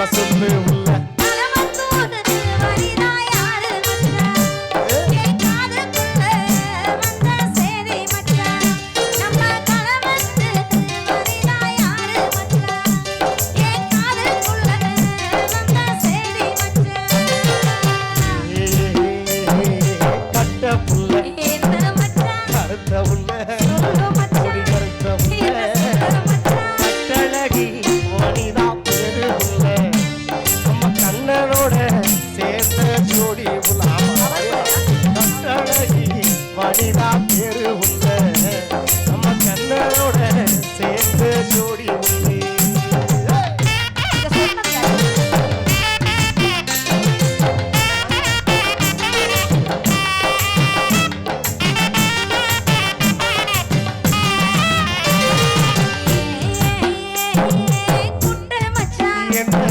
vai சேர்ந்த ஜோடி உலாமா கட்டழகி வனிதா பேரு உள்ள நம்ம கண்ணனோட சேர்ந்து ஜோடி என்ன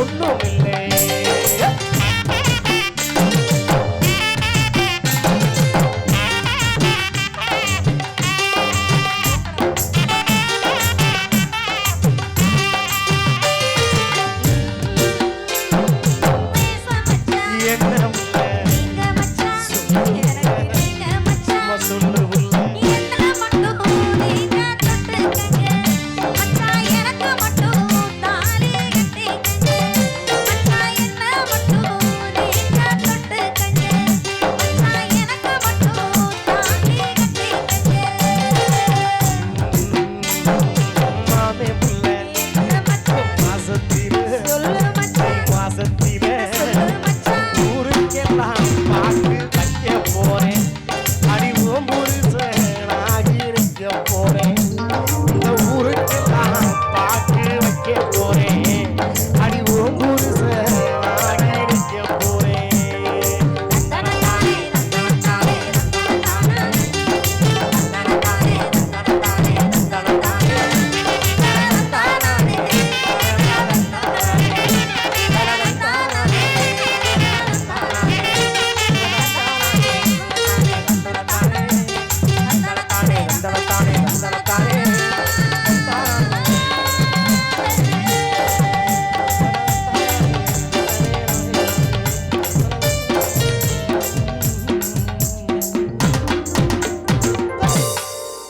Não. இந்த ஊருக்கு